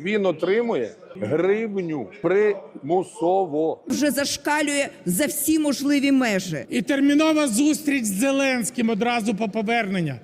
Він отримує гривню примусово. вже зашкалює за всі можливі межі. І термінова зустріч з Зеленським одразу по повернення.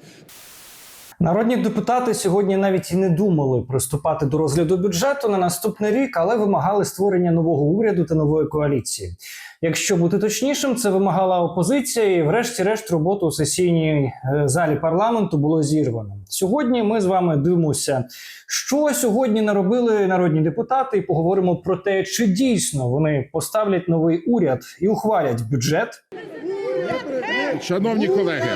Народні депутати сьогодні навіть і не думали приступати до розгляду бюджету на наступний рік, але вимагали створення нового уряду та нової коаліції. Якщо бути точнішим, це вимагала опозиція, і врешті-решт роботу у сесійній е, залі парламенту було зірвано. Сьогодні ми з вами дивимося, що сьогодні наробили народні депутати, і поговоримо про те, чи дійсно вони поставлять новий уряд і ухвалять бюджет, Шановні колеги,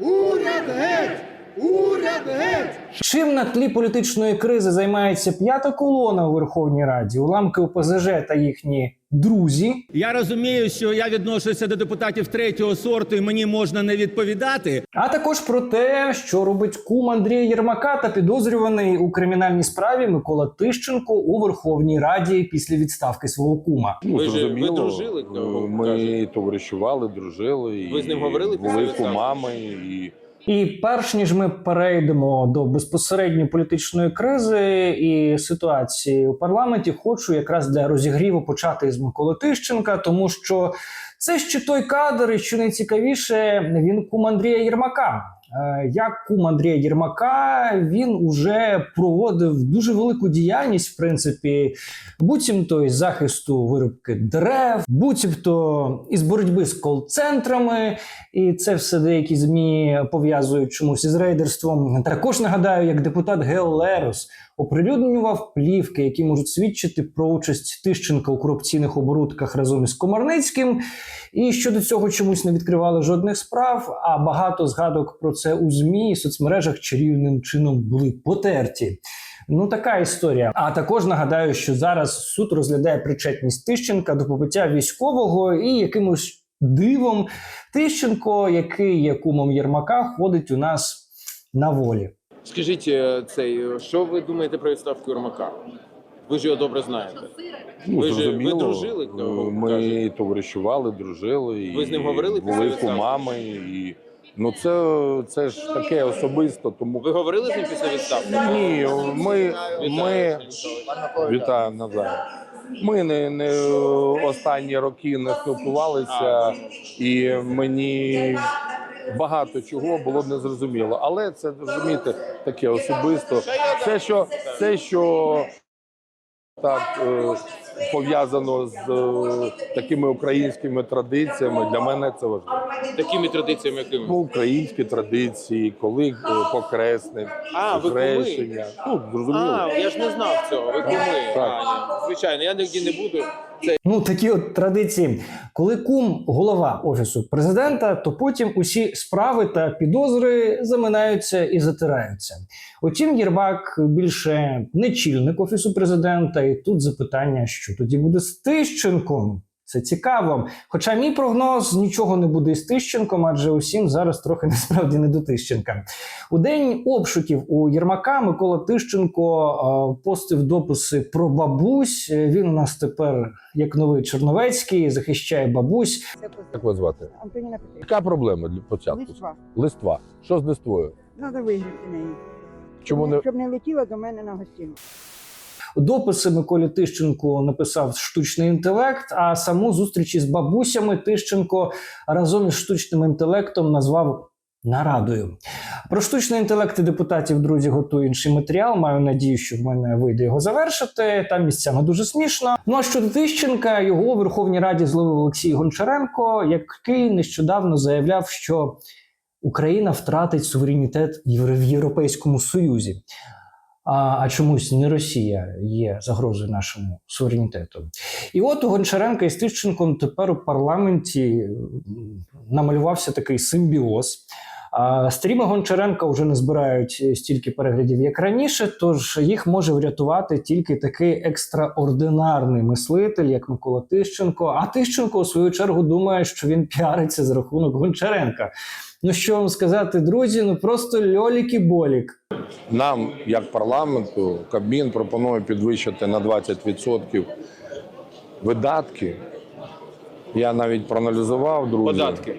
Уряд геть! Уряд геть! Чим на тлі політичної кризи займається п'ята колона у Верховній Раді, уламки ОПЗЖ та їхні друзі. Я розумію, що я відношуся до депутатів третього сорту, і мені можна не відповідати. А також про те, що робить кум Андрія Єрмака та підозрюваний у кримінальній справі Микола Тищенко у Верховній Раді після відставки свого кума. Ну, Ви ж- ви зрозуміло, дружили, е, ми товаришували, дружили. Ви з ним говорили Були кумами. І... І перш ніж ми перейдемо до безпосередньо політичної кризи і ситуації у парламенті, хочу якраз для розігріву почати з Миколи Тищенка, тому що це ще той кадр, і що найцікавіше, він кум Андрія Єрмака. Е, Як кум Андрія Єрмака він уже проводив дуже велику діяльність, в принципі, буцімто із захисту вирубки дерев, буцімто із боротьби з кол-центрами, і це все деякі змі пов'язують чомусь із рейдерством. Також нагадаю, як депутат Гео Лерос оприлюднював плівки, які можуть свідчити про участь Тищенка у корупційних оборудках разом із Комарницьким. І щодо цього чомусь не відкривали жодних справ. А багато згадок про це у змі і соцмережах чарівним чином були потерті. Ну, така історія. А також нагадаю, що зараз суд розглядає причетність Тищенка до побиття військового і якимось дивом Тищенко, який є кумом Єрмака, ходить у нас на волі. Скажіть е, цей, що ви думаєте про відставку Єрмака? Ви ж його добре знаєте. Ну, Ви ж- ви дружили, е, то ми кажуть. товаришували, дружили. Ви з ним говорили Були кумами. І... Ну, це, це ж таке особисто, тому Ви говорили з ним після відставки? Ні, ми, ми Вітаю. вітаю навзаєм. Ми не, не останні роки не спілкувалися, і мені багато чого було незрозуміло. Але це розумієте, таке особисто. Все, що, все, що так е, пов'язано з е, такими українськими традиціями. Для мене це важливо. Такими традиціями, якими? Ну, українські традиції, коли е, покресник, А, ви хрещення. Ну, зрозуміло. А, я ж не знав цього. Ви куми. Так. А. Звичайно, я нігде не буду. Ну, такі от традиції. Коли кум голова офісу президента, то потім усі справи та підозри заминаються і затираються. Утім, Єрбак більше не чільник офісу президента, і тут запитання, що тоді буде з Тищенком. Це цікаво. Хоча мій прогноз нічого не буде із Тищенком, адже усім зараз трохи насправді не до Тищенка. У день обшуків у Єрмака Микола Тищенко е, постив дописи про бабусь. Е, Він у нас тепер як новий Черновецький, захищає бабусь. Як вас звати? Антоніна Петрівна. Яка проблема для початку? Листва. Листва. Що з листвою? Треба виграти неї. Чому щоб, не щоб не летіла до мене на гостину. Дописи Миколі Тищенко написав штучний інтелект. А саму зустріч із бабусями Тищенко разом із штучним інтелектом назвав. Нарадою про штучний інтелект і депутатів, друзі, готую інший матеріал. Маю надію, що в мене вийде його завершити. Там місцями дуже смішно. Ну а щодо Тищенка, його у Верховній Раді зловив Олексій Гончаренко, який нещодавно заявляв, що Україна втратить суверенітет в Європейському Союзі. А, а чомусь не Росія є загрозою нашому суверенітету. І от у Гончаренка із Тищенком тепер у парламенті намалювався такий симбіоз. Стріми Гончаренка вже не збирають стільки переглядів, як раніше, тож їх може врятувати тільки такий екстраординарний мислитель, як Микола Тищенко. А Тищенко, у свою чергу, думає, що він піариться за рахунок Гончаренка. Ну що вам сказати, друзі? Ну просто льолік-болік. нам, як парламенту, Кабмін пропонує підвищити на 20% видатки. Я навіть проаналізував друзі. Податки.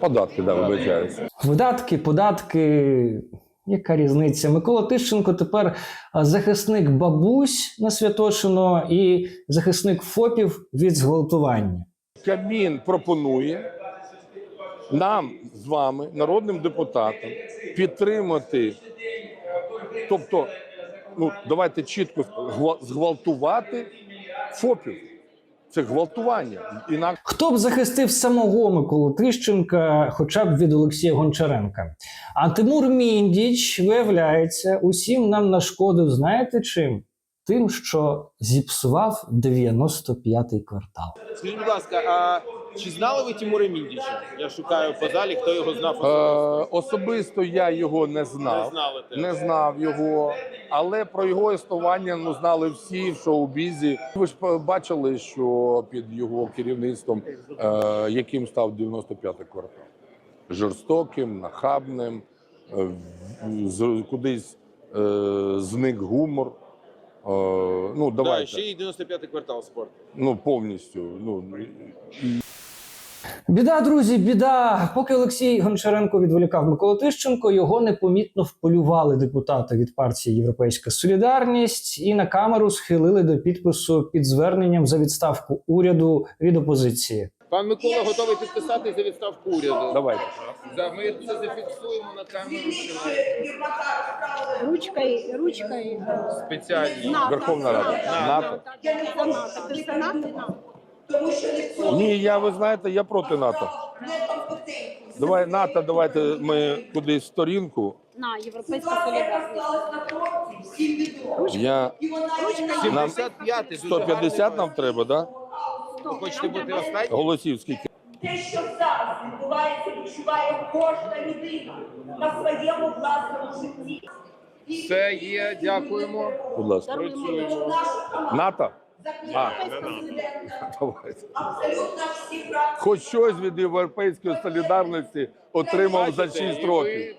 Податки, да, вибачаюся. Видатки, податки. Яка різниця? Микола Тищенко тепер захисник бабусь на Святошино і захисник ФОПів від зґвалтування. Кабмін пропонує нам з вами, народним депутатам, підтримати, тобто, ну давайте чітко зґвалтувати ФОПів. Це гвалтування. Інак... Хто б захистив самого Миколу Тищенка, хоча б від Олексія Гончаренка? А Тимур Міндіч, виявляється, усім нам нашкодив, знаєте чим? Тим, що зіпсував 95-й квартал. Скажіть, будь ласка, а чи знали ви Тимура Міндіча? Я шукаю по залі, хто його знав е, особисто. особисто я його не Не знав. знали теж. не знав його, але про його існування ну знали всі в шоу-бізі. Ви ж бачили, що під його керівництвом е, яким став 95-й квартал. Жорстоким, нахабним, е, з- кудись е, зник гумор. Е, ну, Да, ще й 95-й квартал спорту. Ну, повністю. Ну, Біда, друзі, біда. Поки Олексій Гончаренко відволікав Миколу Тищенко, його непомітно вполювали депутати від партії Європейська Солідарність і на камеру схилили до підпису під зверненням за відставку уряду від опозиції. Пан Микола готовий підписати за відставку уряду. давайте. Да, ми це зафіксуємо на камеру що Ручкой, ручкой. спеціальні. НАТО. Верховна Рада. НАТО. НАТО. Ты же НАТО и НАТО. Ні, я ви знаєте, я проти НАТО. Давай НАТО, давайте ми кудись сторінку. На, європейська солідарність. Я нам 75 дуже 150 гарний. нам треба, да? Ви хочете бути останнім? Голосів скільки? Те, що зараз відбувається, відчуває кожна людина на своєму власному житті. Все є, дякуємо. Будь ласка. Працюємо. НАТО? А, давайте. Абсолютно всі фракції. Хоч щось від європейської солідарності отримав за Бачите, 6 років.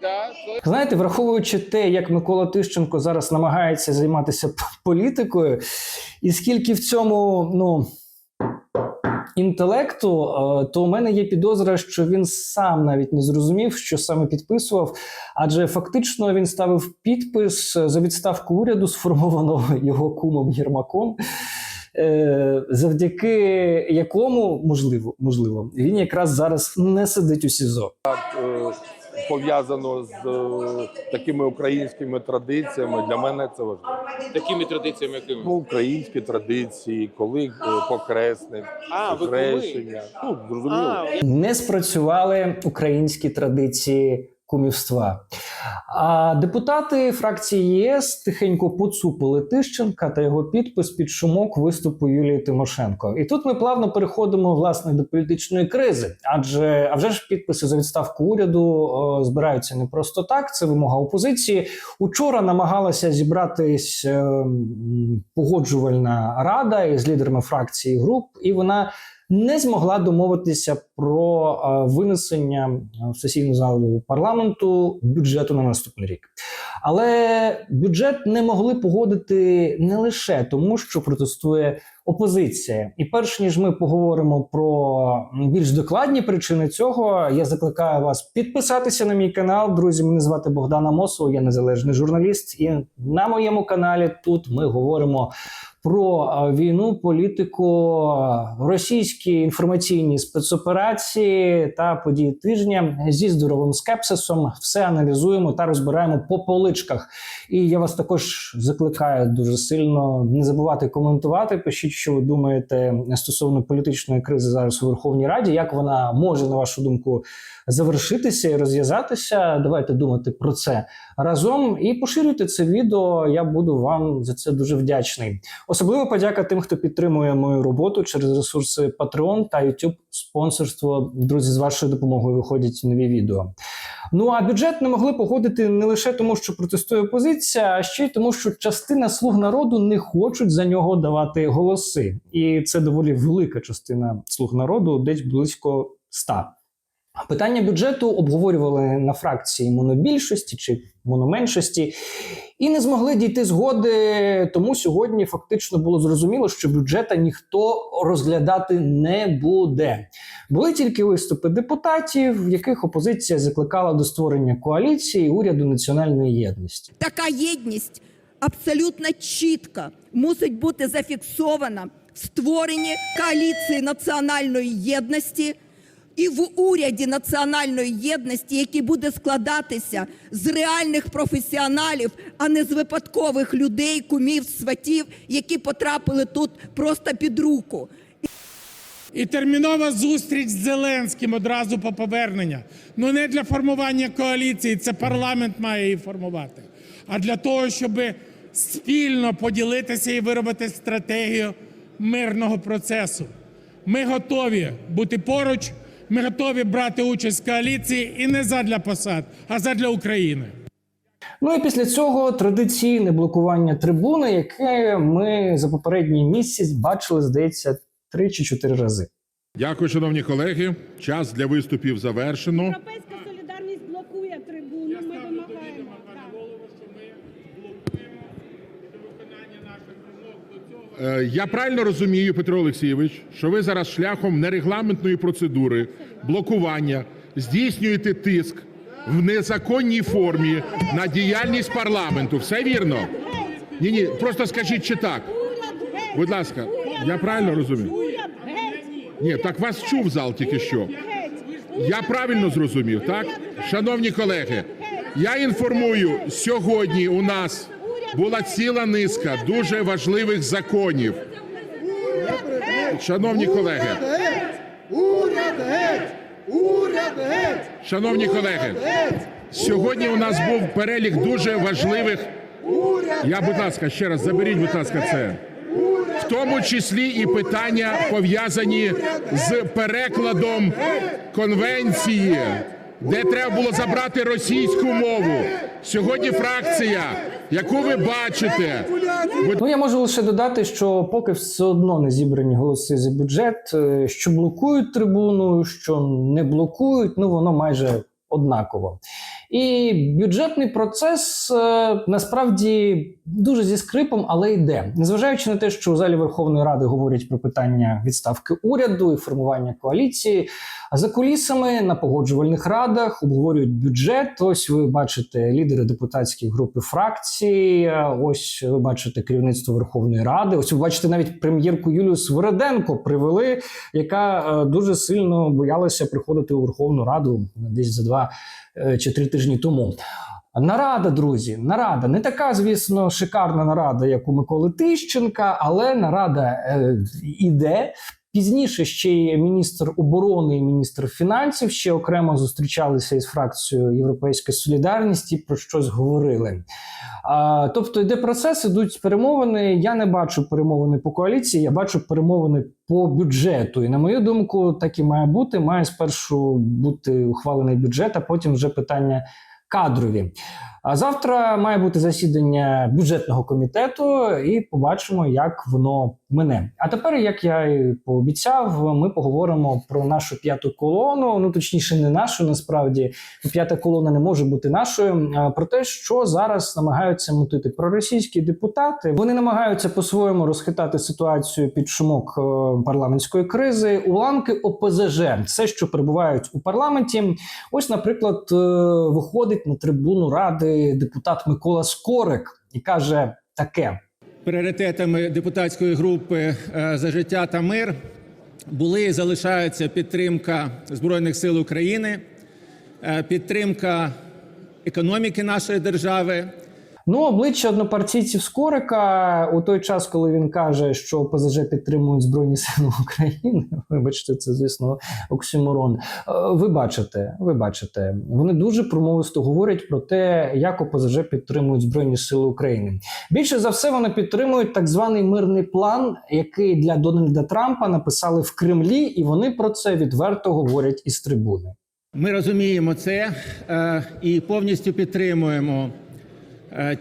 Знаєте, враховуючи те, як Микола Тищенко зараз намагається займатися політикою, і скільки в цьому ну інтелекту, е, то у мене є підозра, що він сам навіть не зрозумів, що саме підписував, адже фактично він ставив підпис за відставку уряду, сформованого його кумом Єрмаком. Е, Завдяки якому можливо, можливо, він якраз зараз не сидить у СІЗО. Е, Пов'язано з е, такими українськими традиціями. Для мене це важливо. такими традиціями, якими? Ну, українські традиції, коли е, покресне, хрещення. Ну, зрозуміло. Не спрацювали українські традиції кумівства. А депутати фракції ЄС тихенько поцупили Тищенка та його підпис під шумок виступу Юлії Тимошенко. І тут ми плавно переходимо власне до політичної кризи. Адже а вже ж підписи за відставку уряду о, збираються не просто так. Це вимога опозиції. Учора намагалася зібратись е, погоджувальна рада із лідерами фракцій і груп, і вона не змогла домовитися про винесення в сесійну залу парламенту бюджету на наступний рік. Але бюджет не могли погодити не лише тому, що протестує опозиція. І перш ніж ми поговоримо про більш докладні причини цього, я закликаю вас підписатися на мій канал. Друзі, мене звати Богдана Мосова, я незалежний журналіст. І на моєму каналі тут ми говоримо про війну, політику, російські інформаційні спецоперації та події тижня зі здоровим скепсисом. Все аналізуємо та розбираємо по поличках. І я вас також закликаю дуже сильно не забувати коментувати. Пишіть, що ви думаєте стосовно політичної кризи зараз у Верховній Раді. Як вона може на вашу думку завершитися і розв'язатися? Давайте думати про це разом і поширюйте це відео. Я буду вам за це дуже вдячний. Особливо подяка тим, хто підтримує мою роботу через ресурси Patreon та YouTube спонсорство. Друзі, з вашою допомогою виходять нові відео. Ну а бюджет не могли погодити не лише тому, що протестує опозиція, а ще й тому, що частина слуг народу не хочуть за нього давати голоси, і це доволі велика частина слуг народу, десь близько 100. Питання бюджету обговорювали на фракції монобільшості чи мономеншості і не змогли дійти згоди. Тому сьогодні фактично було зрозуміло, що бюджета ніхто розглядати не буде. Були тільки виступи депутатів, в яких опозиція закликала до створення коаліції уряду національної єдності. Така єдність абсолютно чітко мусить бути зафіксована в створенні коаліції національної єдності і в уряді національної єдності, який буде складатися з реальних професіоналів, а не з випадкових людей, кумів, сватів, які потрапили тут просто під руку. І термінова зустріч з Зеленським одразу по повернення. Ну не для формування коаліції, це парламент має її формувати, а для того, щоб спільно поділитися і виробити стратегію мирного процесу. Ми готові бути поруч, ми готові брати участь в коаліції і не задля посад, а задля України. Ну і після цього традиційне блокування трибуни, яке ми за попередній місяць бачили, здається, три чи чотири рази. Дякую, шановні колеги. Час для виступів завершено. Європейська солідарність блокує трибуну. Ми вимагаємо. Так. Е, Я правильно розумію, Петро Олексійович, що ви зараз шляхом нерегламентної процедури блокування здійснюєте тиск в незаконній формі на діяльність парламенту. Все вірно? Ні, ні, просто скажіть, чи так. Будь ласка, я правильно розумію? Ні, так вас чув зал тільки що. Я правильно зрозумів, так? Шановні колеги, я інформую, сьогодні у нас була ціла низка дуже важливих законів. Шановні колеги, Уряд геть! Уряд геть! шановні колеги, сьогодні у нас був перелік дуже важливих. Я, будь ласка, ще раз заберіть, будь ласка, це. В тому числі і питання пов'язані з перекладом конвенції, де треба було забрати російську мову. Сьогодні фракція, яку ви бачите, Ну я можу лише додати, що поки все одно не зібрані голоси за бюджет, е, що блокують трибуну, що не блокують, ну воно майже однаково. І бюджетний процес е, насправді дуже зі скрипом, але йде. Незважаючи на те, що у залі Верховної Ради говорять про питання відставки уряду і формування коаліції. А за кулісами на погоджувальних радах обговорюють бюджет. Ось ви бачите лідери депутатських груп і фракцій. е, Ось ви бачите керівництво Верховної Ради. Ось ви бачите навіть прем'єрку Юлію Свириденко привели, яка е, дуже сильно боялася приходити у Верховну Раду десь за два чи три тижні тому. Нарада, друзі, нарада не така, звісно, шикарна нарада, як у Миколи Тищенка, але нарада е, іде. Пізніше ще й міністр оборони і міністр фінансів ще окремо зустрічалися із фракцією Європейська Солідарність і про щось говорили. А, тобто йде процес, ідуть перемовини. Я не бачу перемовини по коаліції, я бачу перемовини по бюджету. І на мою думку, так і має бути. Має спершу бути ухвалений бюджет, а потім вже питання кадрові. А завтра має бути засідання бюджетного комітету, і побачимо, як воно мине. А тепер, як я і пообіцяв, ми поговоримо про нашу п'яту колону. Ну точніше, не нашу, насправді п'ята колона не може бути нашою. а Про те, що зараз намагаються мутити проросійські депутати. Вони намагаються по-своєму розхитати ситуацію під шумок е, парламентської кризи. Уламки ОПЗЖ, все, що перебувають у парламенті. Ось, наприклад, е, виходить на трибуну ради депутат Микола Скорик і каже таке. Пріоритетами депутатської групи е, за життя та мир були і залишаються підтримка Збройних сил України, е, підтримка економіки нашої держави. Ну, обличчя однопартійців Скорика у той час, коли він каже, що ПЗЖ підтримують Збройні Сили України. Вибачте, це звісно оксюморон. Е, Ви бачите, ви бачите, вони дуже промовисто говорять про те, як ОПЗЖ підтримують Збройні Сили України. Більше за все, вони підтримують так званий мирний план, який для Дональда Трампа написали в Кремлі, і вони про це відверто говорять із трибуни. Ми розуміємо це е, і повністю підтримуємо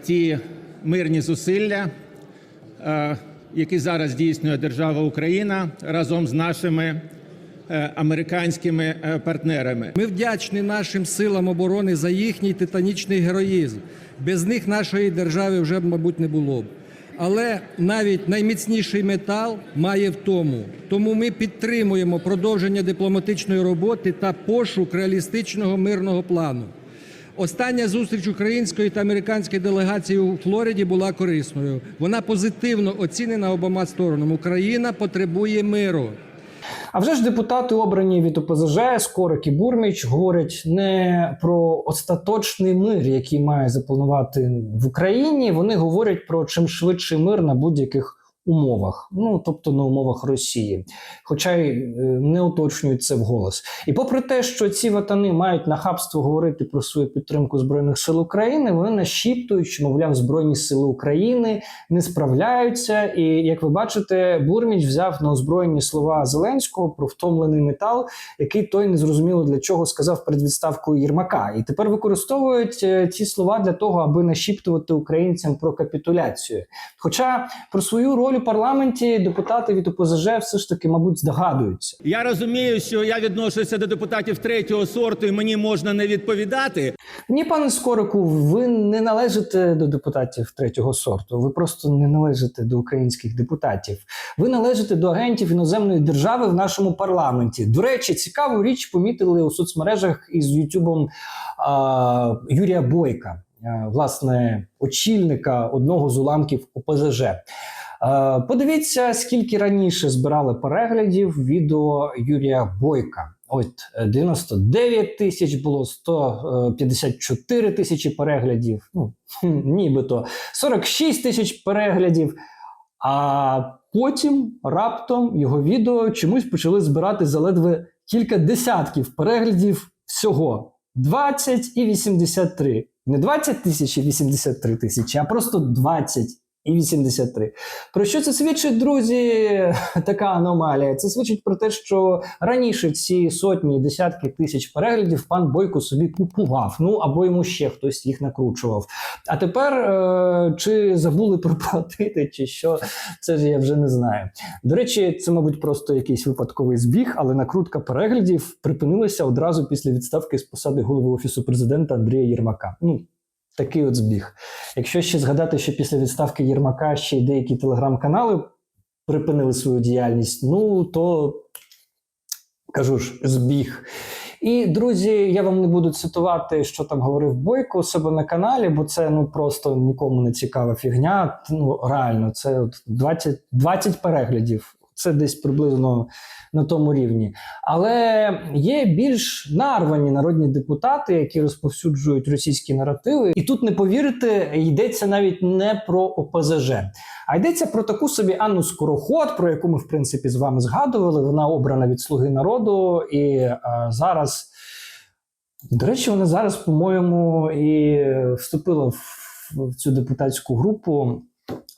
ті мирні зусилля, е, які зараз здійснює держава Україна разом з нашими е, американськими е, партнерами. Ми вдячні нашим силам оборони за їхній титанічний героїзм. Без них нашої держави вже, б, мабуть, не було б. Але навіть найміцніший метал має втому. Тому ми підтримуємо продовження дипломатичної роботи та пошук реалістичного мирного плану. Остання зустріч української та американської делегації у Флориді була корисною. Вона позитивно оцінена обома сторонами. Україна потребує миру. А вже ж депутати, обрані від ОПЗЖ, Скорик і Бурміч, говорять не про остаточний мир, який має запланувати в Україні. Вони говорять про чим швидший мир на будь-яких умовах, ну тобто на умовах Росії, хоча й е, не уточнюють це вголос. І попри те, що ці ватани мають нахабство говорити про свою підтримку збройних сил України, вони нашіптують, що мовляв, збройні сили України не справляються. І як ви бачите, Бурміч взяв на озброєні слова Зеленського про втомлений метал, який той незрозуміло для чого сказав перед відставкою Єрмака. І тепер використовують е, ці слова для того, аби нашіптувати українцям про капітуляцію. Хоча про свою роль у парламенті депутати від ОПЗЖ все ж таки, мабуть, здогадуються. Я розумію, що я відношуся до депутатів третього сорту, і мені можна не відповідати. Ні, пане Скорику, ви не належите до депутатів третього сорту. Ви просто не належите до українських депутатів. Ви належите до агентів іноземної держави в нашому парламенті. До речі, цікаву річ помітили у соцмережах із Ютубом а, Юрія Бойка, власне, очільника одного з уламків ОПЗЖ. Е, Подивіться, скільки раніше збирали переглядів відео Юрія Бойка. От е, 99 тисяч було 154 тисячі переглядів. Ну нібито 46 тисяч переглядів. А потім раптом його відео чомусь почали збирати заледве кілька десятків переглядів всього 20 і 83. Не 20 тисяч і 83 тисячі, а просто 20 і 83. Про що це свідчить, друзі? Така аномалія. Це свідчить про те, що раніше ці сотні, десятки тисяч переглядів пан Бойко собі купував. Ну або йому ще хтось їх накручував. А тепер е- чи забули проплатити, чи що, це ж я вже не знаю. До речі, це, мабуть, просто якийсь випадковий збіг, але накрутка переглядів припинилася одразу після відставки з посади голови офісу президента Андрія Єрмака. Ну, такий от збіг. Якщо ще згадати, що після відставки Єрмака ще й деякі телеграм-канали припинили свою діяльність, ну то кажу ж, збіг. І друзі, я вам не буду цитувати, що там говорив Бойко у себе на каналі, бо це ну просто нікому не цікава фігня. Ну реально, це от 20, 20 переглядів. Це десь приблизно на тому рівні. Але є більш нарвані народні депутати, які розповсюджують російські наративи. І тут не повірите, йдеться навіть не про ОПЗЖ, а йдеться про таку собі Анну Скороход, про яку ми в принципі з вами згадували. Вона обрана від Слуги народу, і е, зараз, до речі, вона зараз, по-моєму, і вступила в, цю депутатську групу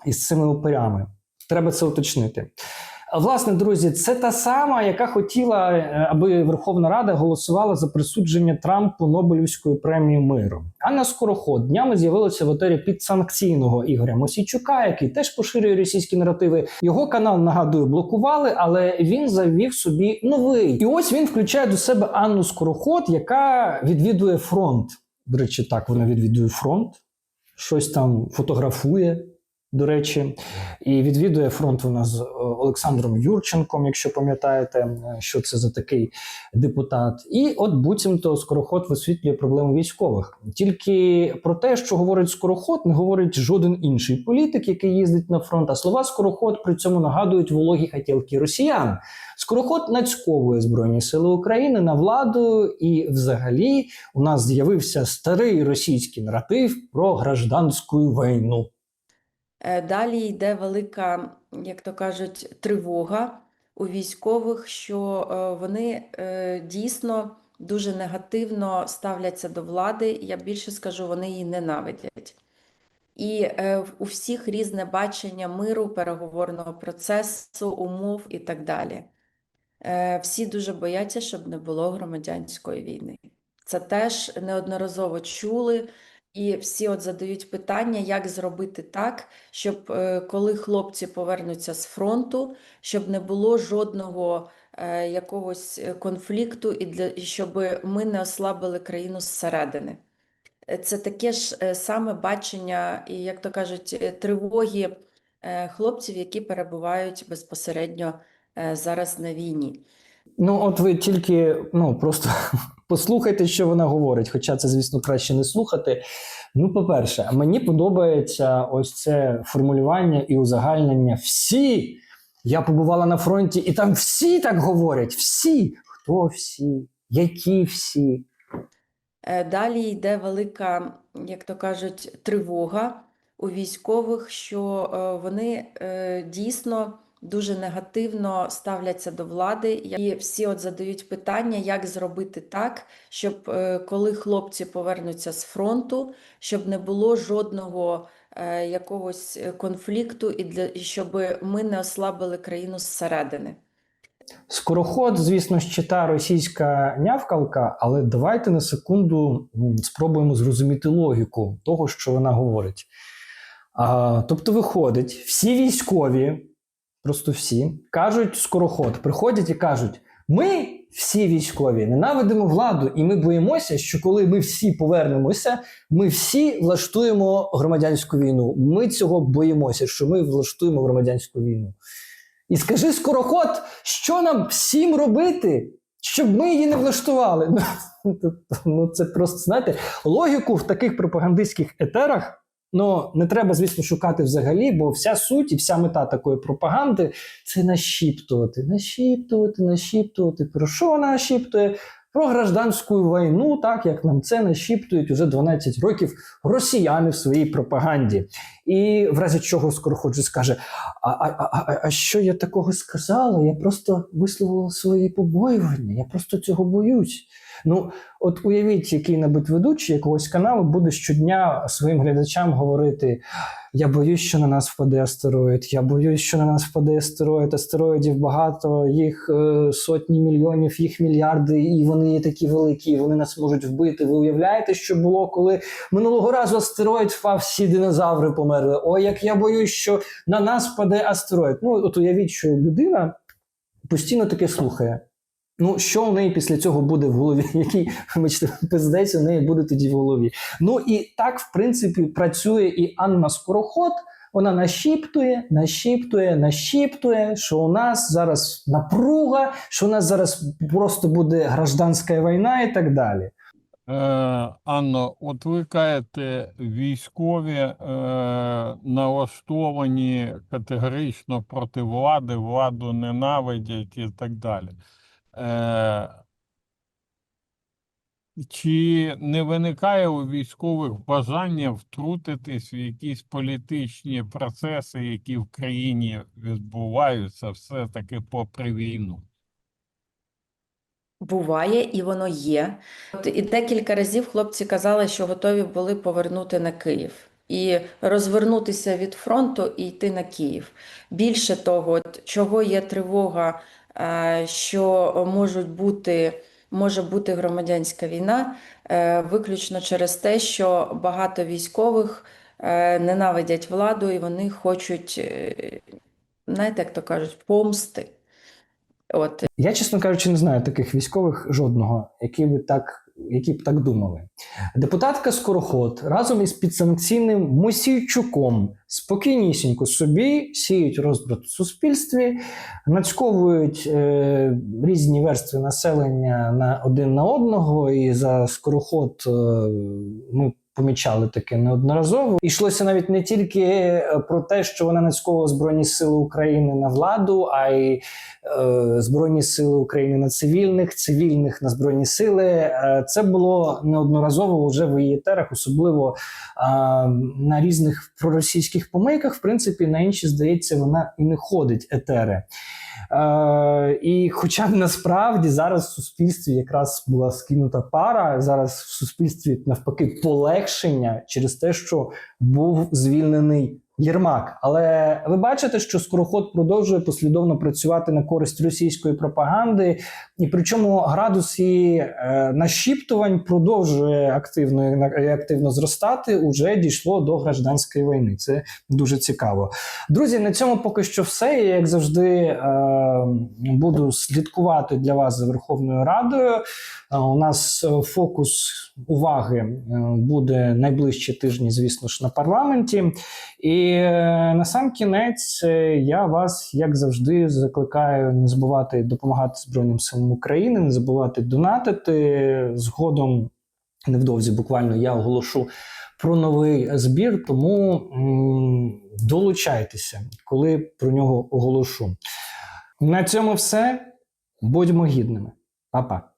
із цими оперями. Треба це уточнити. Власне, друзі, це та сама, яка хотіла, е, аби Верховна Рада голосувала за присудження Трампу Нобелівської премії миру. Анна Скороход днями з'явилася в етері підсанкційного Ігоря Мосійчука, який теж поширює російські наративи. Його канал нагадую блокували, але він завів собі новий. І ось він включає до себе Анну Скороход, яка відвідує фронт. До речі, так вона відвідує фронт, щось там фотографує. До речі, і відвідує фронт вона з е, Олександром Юрченком, якщо пам'ятаєте, е, що це за такий депутат. І от буцімто скороход висвітлює проблеми військових. Тільки про те, що говорить скороход, не говорить жоден інший політик, який їздить на фронт. А слова скороход при цьому нагадують вологі хотілки росіян. Скороход нацьковує Збройні Сили України на владу, і взагалі у нас з'явився старий російський наратив про гражданську війну. Е, Далі йде велика, як то кажуть, тривога у військових, що е, вони е, дійсно дуже негативно ставляться до влади. Я більше скажу, вони її ненавидять. І у всіх різне бачення миру, переговорного процесу, умов і так далі. Всі дуже бояться, щоб не було громадянської війни. Це теж неодноразово чули. І всі от задають питання, як зробити так, щоб е, коли хлопці повернуться з фронту, щоб не було жодного е, якогось е, конфлікту і для щоб ми не ослабили країну зсередини. Це таке ж саме бачення, і як то кажуть, тривоги хлопців, які перебувають безпосередньо зараз на війні. Ну, от ви тільки ну просто послухайте, що вона говорить, хоча це, звісно, краще не слухати. Ну, по-перше, мені подобається ось це формулювання і узагальнення. Всі. Я побувала на фронті, і там всі так говорять. Всі. Хто всі? Які всі? Е, Далі йде велика, як то кажуть, тривога у військових, що е, вони е, дійсно дуже негативно ставляться до влади, і всі от задають питання, як зробити так, щоб е, коли хлопці повернуться з фронту, щоб не було жодного е, якогось е, конфлікту, і для щоб ми не ослабили країну зсередини. Скороход, звісно, ж чита російська нявкалка, але давайте на секунду спробуємо зрозуміти логіку того, що вона говорить. А, тобто, виходить, всі військові, просто всі, кажуть скороход, приходять і кажуть: ми, всі військові, ненавидимо владу, і ми боїмося, що коли ми всі повернемося, ми всі влаштуємо громадянську війну. Ми цього боїмося, що ми влаштуємо громадянську війну. І скажи скороход, що нам всім робити, щоб ми її не влаштували. Ну, тобто, ну це просто знаєте, логіку в таких пропагандистських етерах. Ну, не треба, звісно, шукати взагалі, бо вся суть і вся мета такої пропаганди це нашіптувати, нашіптувати, нашіптувати. Про що нашіптує? Про гражданську війну, так як нам це нашіптують уже 12 років росіяни в своїй пропаганді. І в разі чого скороходжу скаже: а, а, а, а що я такого сказала? Я просто висловила свої побоювання, я просто цього боюсь. Ну, от уявіть, який-небудь ведучий якогось каналу буде щодня своїм глядачам говорити: Я боюсь, що на нас впаде астероїд, я боюсь, що на нас впаде астероїд, астероїдів багато, їх е, сотні мільйонів, їх мільярди, і вони є такі великі, і вони нас можуть вбити. Ви уявляєте, що було, коли минулого разу астероїд впав, всі динозаври померли. Ой, як я боюсь, що на нас впаде астероїд. Ну, от уявіть, що людина постійно таке слухає. Ну, що у неї після цього буде в голові? Який вибачте, пиздець у неї буде тоді в голові? Ну і так, в принципі, працює і Анна Скороход. Вона нашіптує, нашіптує, нашіптує, що у нас зараз напруга, що у нас зараз просто буде гражданська війна і так далі. Е, Анно, от ви кажете, військові е, налаштовані категорично проти влади, владу ненавидять і так далі. Е, чи не виникає у військових бажання втрутитись в якісь політичні процеси, які в країні відбуваються все-таки попри війну? Буває, і воно є. І декілька разів хлопці казали, що готові були повернути на Київ і розвернутися від фронту і йти на Київ. Більше того, чого є тривога, що можуть бути, може бути громадянська війна, е, виключно через те, що багато військових е, ненавидять владу і вони хочуть, е, знаєте, як то кажуть, помсти. От Я, чесно кажучи, не знаю таких військових жодного, які би так, які б так думали. Депутатка Скороход разом із підсанкційним Мосійчуком спокійнісінько собі сіють розбрат в суспільстві, нацьковують е, різні верстви населення на один на одного, і за Скороход е, ми помічали таке неодноразово. Ішлося навіть не тільки е, про те, що вона нацьковувала Збройні Сили України на владу, а й е, Збройні Сили України на цивільних, цивільних на Збройні Сили. Е, Це було неодноразово вже в її етерах, особливо е, на різних проросійських помийках. В принципі, на інші, здається, вона і не ходить етери. Е, і хоча насправді зараз в суспільстві якраз була скинута пара, зараз в суспільстві навпаки полегшення через те, що був звільнений Єрмак. Але ви бачите, що скороход продовжує послідовно працювати на користь російської пропаганди, і причому градус її е, нашіптувань продовжує активно активно зростати. Уже дійшло до гражданської війни. Це дуже цікаво. Друзі, на цьому поки що все. Я, як завжди, е, буду слідкувати для вас за Верховною Радою. Е, У нас е, фокус уваги е, буде найближчі тижні, звісно ж, на парламенті. І е, на сам кінець е, я вас, як завжди, закликаю не забувати допомагати Збройним силам України, не забувати донатити. Згодом невдовзі буквально я оголошу про новий збір, тому долучайтеся, коли про нього оголошу. На цьому все. Будьмо гідними. Па-па.